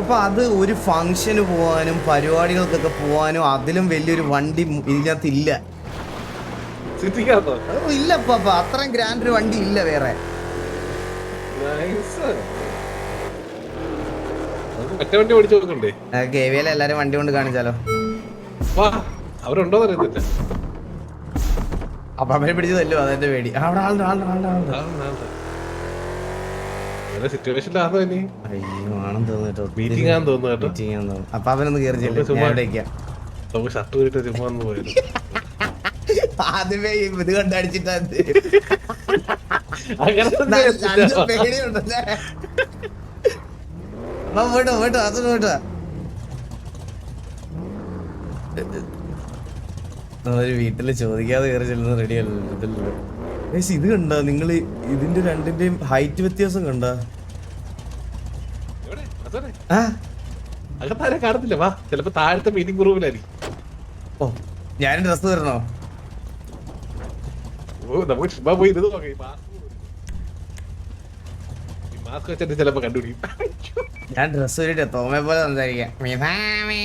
അപ്പൊ അത് ഒരു ഫങ്ഷന് പോകാനും പരിപാടികൾക്കൊക്കെ പോകാനും അതിലും വലിയൊരു വണ്ടി ഇതിനകത്തില്ല. ഇതിനകത്ത് ഇല്ല പാപ്പ അത്രയും ഗ്രാൻഡ് ഒരു വണ്ടി ഇല്ല വേറെ. എല്ലാരും വണ്ടി കൊണ്ട് കാണിച്ചാലോ? അപ്പൊ അവരെ പിടിച്ചു തല്ലോ അതെന്റെ പേടി. അവിടെ ആളുണ്ട് ആളുണ്ട്. ആളുണ്ട് ആളുണ്ട്. സിറ്റുവേഷനിലാണോ ഇനി? അയ്യോ ആണെന്ന് തോന്നുന്നു മീറ്റിംഗ് ആണെന്ന് തോന്നുന്നു കേട്ടോ. മീറ്റിംഗ് ആണെന്ന് തോന്നുന്നു. അപ്പൊ അവനൊന്ന് കയറി ചെല്ലും. ചുമ്മാ- ഞാൻ ഇവിടേക്കാ നമുക്ക് ഷർട്ട് വീട്ട് ചുമ്മാ ഒന്ന് പോയത്. ആദ്യമേ ഇത് കണ്ടടിച്ചിട്ടാ അങ്ങനെ പേടിയുണ്ടല്ലേ? വാ, പോയിട്ട് വാ, പോയിട്ട് വാ, അത് പോയിട്ട് വാ. ഒരു വീട്ടിൽ ചോദിക്കാതെ കയറി ചെല്ലുന്നത് റെഡിയല്ലോ അല്ലല്ലോ ഗയ്സ്, ഇത് കണ്ട നിങ്ങൾ ഇതിന്റെ രണ്ടിന്റെയും ഹൈറ്റ് വ്യത്യാസം കണ്ട. ആ. അകത്താരെ കാണത്തില്ല വാ. ചിലപ്പോ താഴത്തെ മീറ്റിംഗ് റൂമിലായിരിക്കും ഓ ഞാൻ ഡ്രസ് തരണോ? ഓ നമുക്ക് ചുമ്മാ പോയി ഇത് നോക്കാം. ഈ മാസ്ക് ഈ മാസ്ക് വെച്ചിട്ട് ചിലപ്പോ കണ്ടുപിടിക്കും. ഞാൻ ഡ്രസ് ഊരിട്ട് തോമെ പോലെ സംസാരിക്കാം. മിതാമേ.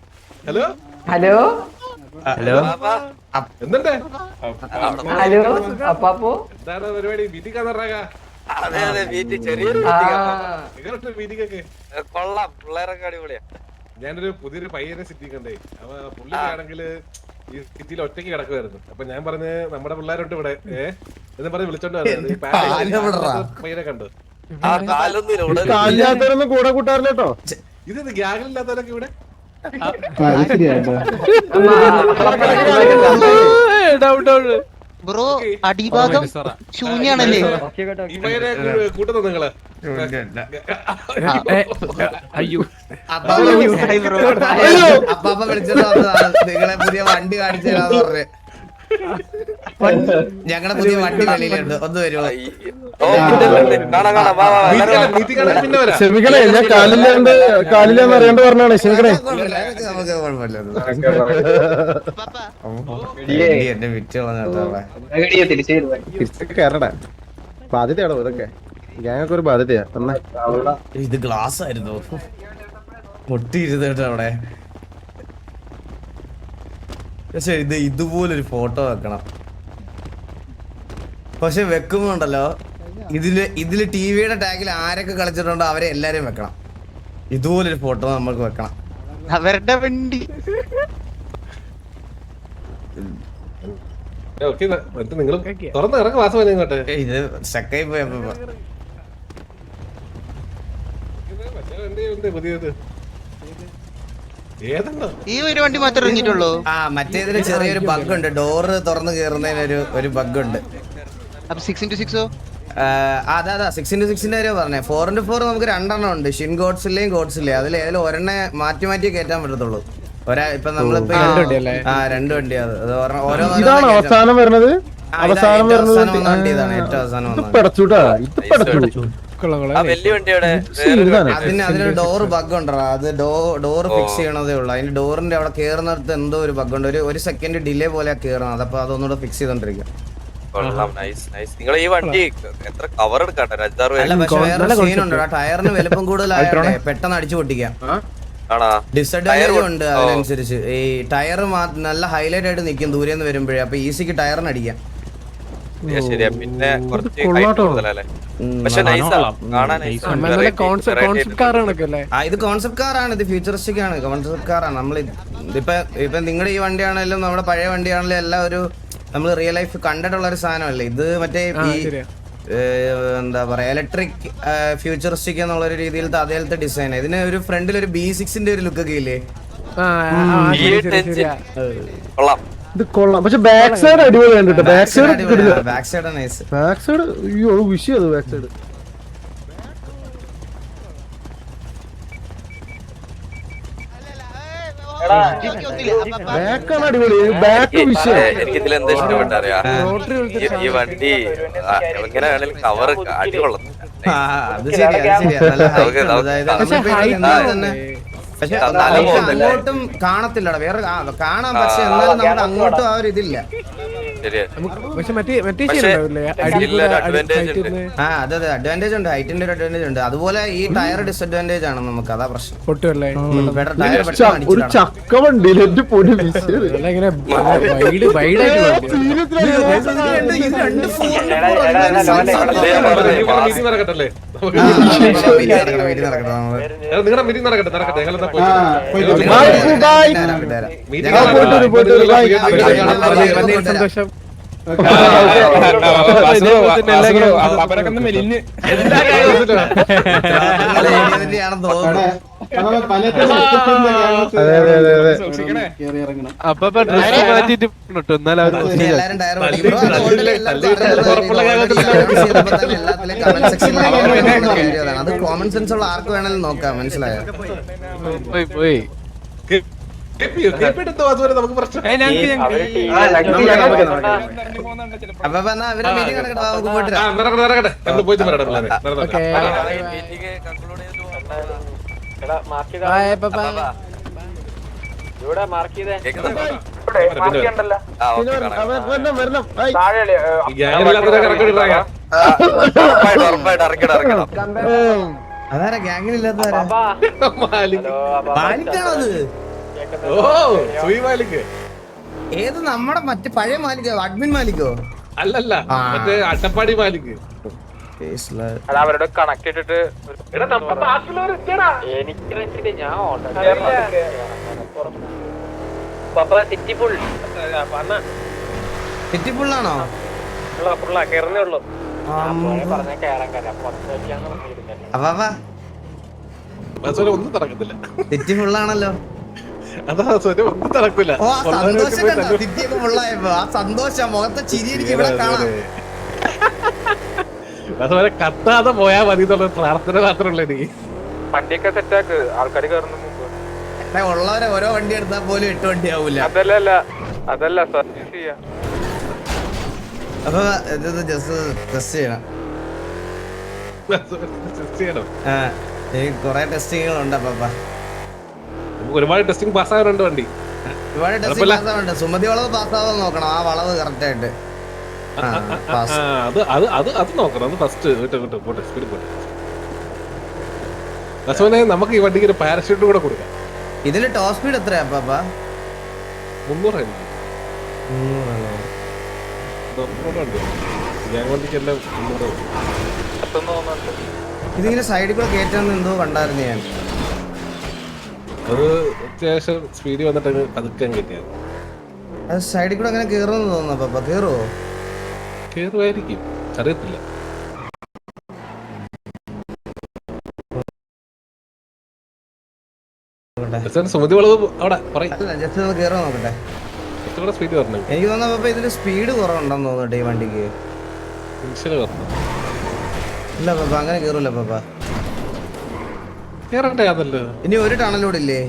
Hello hello hello എന്തുണ്ട്? ഹലോ അപ്പാപ്പോ? എന്താണ് പരിപാടി? കാണാറാകാ അതെ അതെ വീട്ടിൽ ചെറിയൊരു ഒക്കെ കൊള്ളാം. പിള്ളേരൊക്കെ അടിപൊളിയാ. ഞാനൊരു പുതിയൊരു പയ്യനെ സിറ്റി കണ്ടേ. അപ്പൊ പുള്ളി ആണെങ്കിൽ ഈ സിറ്റിയിൽ ഒറ്റയ്ക്ക് കിടക്കുമായിരുന്നു അപ്പൊ ഞാൻ പറഞ്ഞ് നമ്മുടെ പിള്ളേരുണ്ട് ഇവിടെ. ഏഹ് എന്ന് പറഞ്ഞ് വിളിച്ചോണ്ട് വന്നത്. ഈ പാരയിൽ കാൽ എവിടെടാ? പയ്യനെ കണ്ടു. കാലില്ലാത്തവരൊന്നും കൂടെ കൂട്ടാറില്ല കേട്ടോ ഇത് ഗ്യാങ്ങില്ലാത്തവരൊക്കെ ഇവിടെ? ബ്രോ അടിഭാഗം ശൂന്യാണല്ലേ? കൂട്ടുന്നു നിങ്ങൾ അയ്യോ വിളിച്ചിട്ട് വന്നതാണ് നിങ്ങളെ പുതിയ വണ്ടി കാണിച്ചു തരാന്ന് പറഞ്ഞ്. ഞങ്ങളുടെ പുതിയ വണ്ടി വെളിയിലുണ്ട്. ഒന്ന് വരുമോ ഞാൻ പറഞ്ഞാണ് ബാധ്യതയാണോ ഇതൊക്കെ? ഞങ്ങൾക്ക് ഒരു ബാധ്യതയാ. ഇത് ഗ്ലാസ് ആയിരുന്നു. പൊട്ടിയിരുന്നിട്ട് അവിടെ. പക്ഷെ ഇത് ഇതുപോലൊരു ഫോട്ടോ വെക്കണം. പക്ഷെ വെക്കുന്നുണ്ടല്ലോ. ഇതിൽ ഇതിൽ ടി വിയുടെ ടാഗിൽ ആരൊക്കെ കളിച്ചിട്ടുണ്ടോ അവരെ എല്ലാരെയും വെക്കണം. ഇതുപോലൊരു ഫോട്ടോ നമ്മൾക്ക് വെക്കണം. അവരുടെ വണ്ടി. നിങ്ങൾ തുറന്ന് ഇറങ്ങ വാസം ഇങ്ങോട്ട് ഇത് സ്റ്റക്കായി പുതിയത്. ഏതെണ്ണോ ഈ ഒരു വണ്ടി മാത്രമേ ഇറങ്ങിയിട്ടുള്ളൂ. ആ മറ്റേതിന് ചെറിയൊരു ബഗ് ഉണ്ട് ഡോറ് തുറന്നു കയറുന്നതിന് ഒരു ഒരു ബഗ് ഉണ്ട് അപ്പൊ സിക്സ് ഇന്റു സിക്സോ അതെ അതെ. സിക്സ് ഇന്റു സിക്സിന്റെ കാര്യം പറഞ്ഞേ. ഫോർ ഇന്റു ഫോർ നമുക്ക് രണ്ടെണ്ണം ഉണ്ട്. ഷിൻ ഗോഡ്സിലെയും ഗോഡ്സിലെയും അതിൽ ഏതെങ്കിലും ഒരെണ്ണെ മാറ്റി മാറ്റി കയറ്റാൻ പറ്റത്തുള്ളൂ. ഒരാ ഇപ്പൊ നമ്മളിപ്പോ ആ രണ്ട് വണ്ടി. അത് ഇതാണ് അവസാനം വരുന്നത്? അവസാനം ഏറ്റവും അവസാനം വന്ന വരുന്നത് ഇതാണ് ഏറ്റവും അവസാനം ഇത് പടച്ചു. അതിന് അതിന് ഡോർ ബഗ് ഉണ്ടോ അത് ഡോർ ഫിക്സ് ചെയ്യണതേ ഉള്ളൂ. അതിന് ഡോറിന്റെ അവിടെ കേറുന്നിടത്ത് എന്തോ ഒരു ബഗ് ഉണ്ട്. ഒരു ഒരു സെക്കൻഡ് ഡിലേ പോലെ കേറുന്നത്. അപ്പൊ അതൊന്നുകൂടെ ഫിക്സ് ചെയ്തോണ്ടിരിക്കും. കൊള്ളാം. നൈസ് നൈസ് നിങ്ങൾ ഈ വണ്ടി എത്ര കവർ എടുക്കട്ടെ വേറെ സീനുണ്ട് ടയറിന് വലുപ്പം കൂടുതലായോണ്ടേ പെട്ടെന്ന് അടിച്ചു പൊട്ടിക്കാം. ഡിസഡ്വാന്റേജ് ഉണ്ട് അതിനനുസരിച്ച്. ഈ ടയർ നല്ല ഹൈലൈറ്റ് ആയിട്ട് നിൽക്കും ദൂരെ നിന്ന് വരുമ്പോഴേ. അപ്പൊ ഈസിക്ക് ടയറിന് അടിക്കാം ശരിയാ, പിന്നെ കുറച്ച് കൂടുതലല്ലേ? പക്ഷെ ഇത് കോൺസെപ്റ്റ് കാറാണ് ഇത് ഫ്യൂച്ചറിസ്റ്റിക് ആണ്. കോൺസെപ്റ്റ് കാറാണ് നമ്മൾ ഇപ്പൊ ഇപ്പൊ നിങ്ങളുടെ ഈ വണ്ടിയാണെങ്കിലും നമ്മുടെ പഴയ വണ്ടിയാണെങ്കിലും എല്ലാം ഒരു നമ്മൾ റിയൽ ലൈഫ് കണ്ടിട്ടുള്ള ഒരു സാധനമല്ലേ? ഇത് മറ്റേ ഈ എന്താ പറയാ ഇലക്ട്രിക് ഫ്യൂച്ചറിസ്റ്റിക് എന്നുള്ള ഒരു രീതിയിലത്തെ അതേലത്തെ ഡിസൈൻ ഇതിന് ഒരു ഫ്രണ്ടിൽ ഒരു ബി സിക്സിന്റെ ഒരു ലുക്ക് ഒക്കെ ഇല്ലേ? കൊള്ളാം. ഇത് കൊള്ളാം. പക്ഷെ ബാക്ക് സൈഡ് അടിപൊളി കണ്ടിട്ട്. Back side back side nice back side അയ്യോ വിഷയം അത് ബാക്ക് സൈഡ് ബാക്കാണ് അടിപൊളി. ബാക്ക് വിഷയം എനിക്ക് ഇതിൽ എന്താ ഇഷ്ടപ്പെട്ട അറിയാ? ഈ- വണ്ടി എങ്ങനെയാണെങ്കിലും കവർ അടികൊള്ളുന്നു ആ, അത് ശരിയാ അത് ശരിയാ. പക്ഷെ. അങ്ങോട്ടും കാണത്തില്ലടാ വേറെ കാണാൻ കാണാം പക്ഷെ എന്നാലും നമ്മുടെ അങ്ങോട്ടും ആ ഒരു ഇതില്ല പക്ഷെ മറ്റേ മറ്റേ. ആ അതെ അതെ അഡ്വാന്റേജ് ഉണ്ട് ഹൈറ്റിന്റെ ഒരു അഡ്വാന്റേജ് ഉണ്ട് അതുപോലെ ഈ ടയർ ഡിസ്അഡ്വാന്റേജ് ആണ് നമുക്ക് അതാ പ്രശ്നം പൊട്ടുമല്ലേ നിങ്ങളുടെ മീറ്റിംഗ് നടക്കട്ടെ നടക്കട്ടെ ഞങ്ങൾ പോയിട്ട് സന്തോഷം നല്ല area തന്നെയാണെന്ന് തോന്നുന്നു. അതെ അതെ അതെ അതെ അപ്പൊ ഡ്രസ് മാറ്റിട്ട് എന്നാലും പഠിക്കും. ബ്രോ, അത് കോമൺ സെൻസ് ഉള്ള ആർക്ക് വേണമെങ്കിലും നോക്കാം മനസ്സിലായോ പോയി പോയി കേട്ടിട്ട് അതുവരെ നമുക്ക് പ്രശ്നം അപ്പൊ എന്നാ അവരെ മീറ്റിംഗ് നടക്കട്ടെ നമുക്ക് പോയിട്ട് നടക്കട്ടെ പോയിട്ട് കൺക്ലൂഡ് ചെയ്തിട്ട് അതാരാ ഗ്യാങ്ങിലില്ലാത്തതാരാ ഓ സുയി ഏത് നമ്മുടെ മറ്റേ പഴയ മാലിക്കോ അഡ്മിൻ മാലിക്കോ അല്ലല്ല അട്ടപ്പാടി മറ്റേ അട്ടപ്പാടി അവരുടെ കണക്ട് ഇട്ടിട്ട് എനിക്ക് ഞാൻ സിറ്റി ഫുൾ സിറ്റി ഫുള്ളാണോ ഫുള്ളാ ഉള്ളൂ. പറഞ്ഞ കേറാൻ ഒന്നും ഫുള്ളാണല്ലോ അതാ ഒന്നും സന്തോഷം മുഖത്ത് സിറ്റിയൊക്കെ ആ സന്തോഷം മുഖത്തെ ചിരി എനിക്ക് ഇവിടെ കാണാം. അതുപോലെ കത്താതെ പോയാ മതി എന്നുള്ള പ്രാർത്ഥന മാത്രമല്ല നീ വണ്ടിയൊക്കെ സെറ്റാക്ക്. ആൾക്കാർ കയറുന്ന മുമ്പ്. ഉള്ളവരെ ഓരോ വണ്ടി എടുത്താൽ പോലും എട്ട് വണ്ടി ആവൂല അതല്ല അല്ല അതല്ല സർവീസ് ചെയ്യാ. അപ്പൊ ഇത് ജസ്റ്റ് ടെസ്റ്റ് ചെയ്യണം. Test ചെയ്യണം. ആ ഈ കൊറേ ടെസ്റ്റിങ്ങുകളുണ്ട് അപ്പൊ നമുക്ക് ഒരുപാട് ടെസ്റ്റിംഗ് പാസ്സാകാറുണ്ട് വണ്ടി. ഒരുപാട് ടെസ്റ്റിംഗ്. പാസ്സാവുണ്ട് സുമതി വളവ് പാസ്സാവാൻ നോക്കണം. ആ വളവ് കറക്റ്റ് ആയിട്ട്. അത് അത് അത് അത് നോക്കണം. അത് ഫസ്റ്റ് വിട്ട് വിട്ട് പോട്ടെ സ്പീഡ് പോട്ടെ. ബസ്സോനെ നമുക്ക് ഈ വണ്ടിക്ക് ഒരു പാരഷൂട്ട് കൂടെ കൊടുക്കാം. ഇതിൽ ടോപ്പ് സ്പീഡ് എത്രയാ അപ്പാ മുന്നൂറ് എനിക്ക് ഉണ്ട് ഞാൻ വണ്ടിക്കെല്ലാം മുന്നൂറ് ഇതിങ്ങനെ സൈഡിൽ കൂടെ കയറ്റാൻ എന്തോ കണ്ടായിരുന്നു ഞാൻ. അത് അത്യാവശ്യം സ്പീഡ് വന്നിട്ട് പതുക്കെ കിട്ടിയത് അത് സൈഡിൽ കൂടെ അങ്ങനെ കേറുമെന്ന് തോന്നുന്നു അപ്പാ കേറുവോ? കേറുമായിരിക്കും അറിയത്തില്ല. സുമതി വളവ് അവിടെ പറയും. എനിക്ക് തോന്നുന്നു ഇതിന് സ്പീഡ് കുറവുണ്ടെന്ന് തോന്നുന്നുണ്ട് ഈ വണ്ടിക്ക്. ഇല്ല പാപ്പ അങ്ങനെ കേറൂല പാപ്പ. കേറട്ടെ അതല്ലോ? ഇനി ഒരു ടണലൂടെ ഇല്ലേ?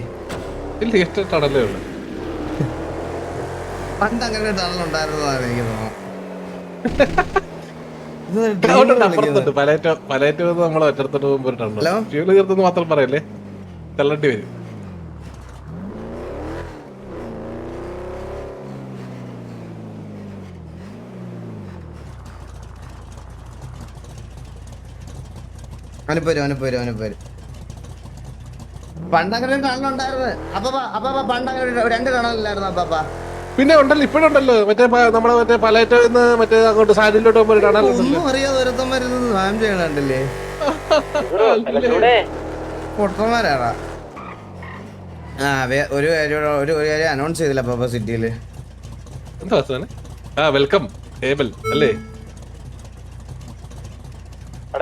ഇല്ല ടണലേ ഉള്ളു. പണ്ട് അങ്ങനെ ടണൽ ഉണ്ടായിരുന്നതാണ് എനിക്ക് തോന്നുന്നു. പണ്ടങ്ങനെ പോകുമ്പോൾ? ഫ്യൂൽ ചേർത്തെന്ന് മാത്രം പറയല്ലേ? തള്ളേണ്ടി വരും. അവനിപ്പോ വരും അവനിപ്പോ വരും അവനിപ്പോ വരും പണ്ട് അങ്ങനെ ഒരു ടണൽ ഉണ്ടായിരുന്നു അപ്പൊ അപ്പൊ പണ്ട് അങ്ങനെ ഒരു രണ്ട് ടണലില്ലായിരുന്നു അപ്പാ പിന്നെ ഉണ്ടല്ലോ ഇപ്പോഴുണ്ടല്ലോ മറ്റേ നമ്മളെ നമ്മുടെ മറ്റേ പലേറ്റോ നിന്ന് മറ്റേ അങ്ങോട്ട് സാരിലോട്ട് പോകുമ്പോൾ ഒരു ഒന്നും അറിയാതെ ഒരുത്തന്മാരുന്നത് സ്വാം ചെയ്യണുണ്ടല്ലേ പൊട്ടന്മാരാടാ. ആ ഒരു കാര്യം ഒരു ഒരു കാര്യം അനൗൺസ് ചെയ്തില്ല അപ്പൊ സിറ്റിയിൽ. എന്താ ആ വെൽക്കം ടേബിൾ അല്ലേ?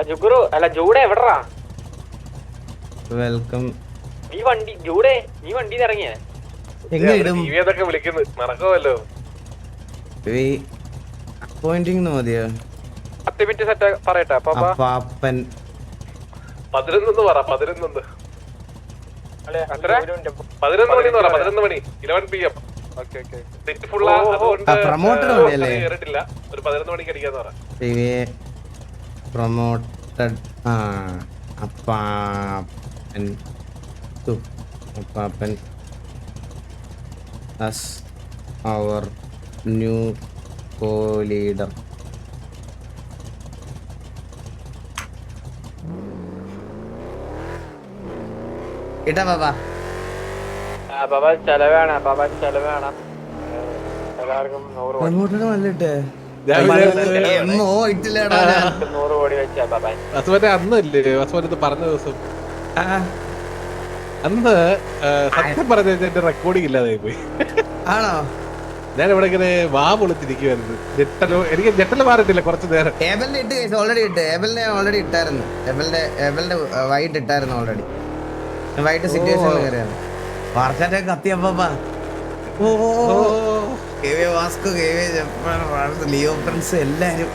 ജുഗുറു അല്ല ജൂടെ എവിടെടാ? വെൽക്കം നീ വണ്ടി ജൂടെ നീ വണ്ടിന്ന് ഇറങ്ങിയേ? എങ്ങനെ ഇടും? അതൊക്കെ വിളിക്കുന്നു. നടക്കുമല്ലോ അപ്പോയിന്റിങ് മതിയോ? പത്ത് മിനിറ്റ് സെറ്റ് പറയട്ടെ. അപ്പാപ്പൻ. പതിനൊന്ന് പറ പതിനൊന്ന് പതിനൊന്ന് മണി എന്ന് പറ പതിനൊന്ന് മണി. ഇലവൻ പി എം? കേറിട്ടില്ല. ഒരു പതിനൊന്ന് മണിക്ക് അടിക്കാന്ന് പറ. പ്രൊമോട്ടഡ് ആ അപ്പാപ്പൻ. അപ്പാപ്പൻ. As our new co leader ഇട്ടാ ബാബ ബാബ ചെലവാണ് ബാബ ചെലവേണം എല്ലാവർക്കും നൂറ്. നൂറ് കോടി വെച്ചാ ബാബാ. വസുമന്റെ അന്നല്ലേ വസുമന്റെ പറഞ്ഞ ദിവസം. അന്ന് സത്യം പറഞ്ഞ എന്റെ റെക്കോർഡിംഗ് ഇല്ലാതായി പോയി ആണോ ഞാൻ ഇവിടെ ഇങ്ങനെ വാ പൊളിച്ചിരിക്കുവായിരുന്നു ഞെട്ടലോ എനിക്ക് ഞെട്ടൽ മാറിട്ടില്ല കുറച്ച് നേരം ഏബലിനെ ഇട്ട് കഴിച്ചു ഓൾറെഡി ഇട്ട് ഏബലിനെ ഓൾറെഡി ഇട്ടായിരുന്നു ഏബലിന്റെ ഏബലിന്റെ വൈകിട്ട് ഇട്ടായിരുന്നു ഓൾറെഡി വൈകിട്ട് സിറ്റുവേഷനിൽ കയറിയാണ് കത്തിയപ്പാ ഓ കെ വി വാസ്കോ കെ വി ജപ്പാൻ ലിയോ ഫ്രണ്ട്സ് എല്ലാരും